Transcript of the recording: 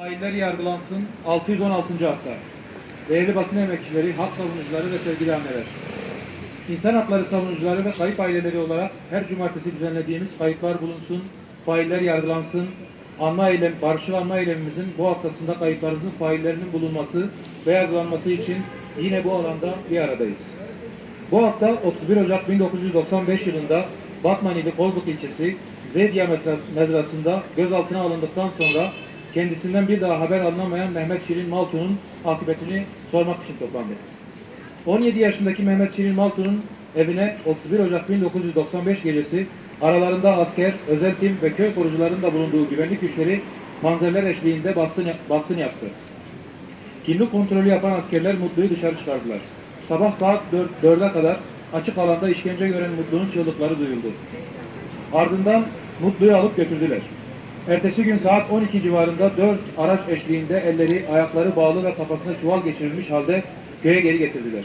Failler yargılansın 616. hafta. Değerli basın emekçileri, hak savunucuları ve sevgili anneler. İnsan hakları savunucuları ve kayıp aileleri olarak her cumartesi düzenlediğimiz kayıplar bulunsun, failler yargılansın, anma eylem, barışçıl anma eylemimizin bu haftasında kayıplarımızın faillerinin bulunması ve yargılanması için yine bu alanda bir aradayız. Bu hafta 31 Ocak 1995 yılında Batman ili Kozluk ilçesi mezras- mezrasında gözaltına alındıktan sonra kendisinden bir daha haber alınamayan Mehmet Şirin Maltu'nun akıbetini sormak için toplandı. 17 yaşındaki Mehmet Şirin Maltu'nun evine 31 Ocak 1995 gecesi aralarında asker, özel tim ve köy korucularının da bulunduğu güvenlik güçleri manzerler eşliğinde baskın, baskın yaptı. Kimlik kontrolü yapan askerler Mutlu'yu dışarı çıkardılar. Sabah saat 4, 4'e kadar açık alanda işkence gören Mutlu'nun çığlıkları duyuldu. Ardından Mutlu'yu alıp götürdüler. Ertesi gün saat 12 civarında 4 araç eşliğinde elleri, ayakları bağlı ve kafasına çuval geçirilmiş halde köye geri getirdiler.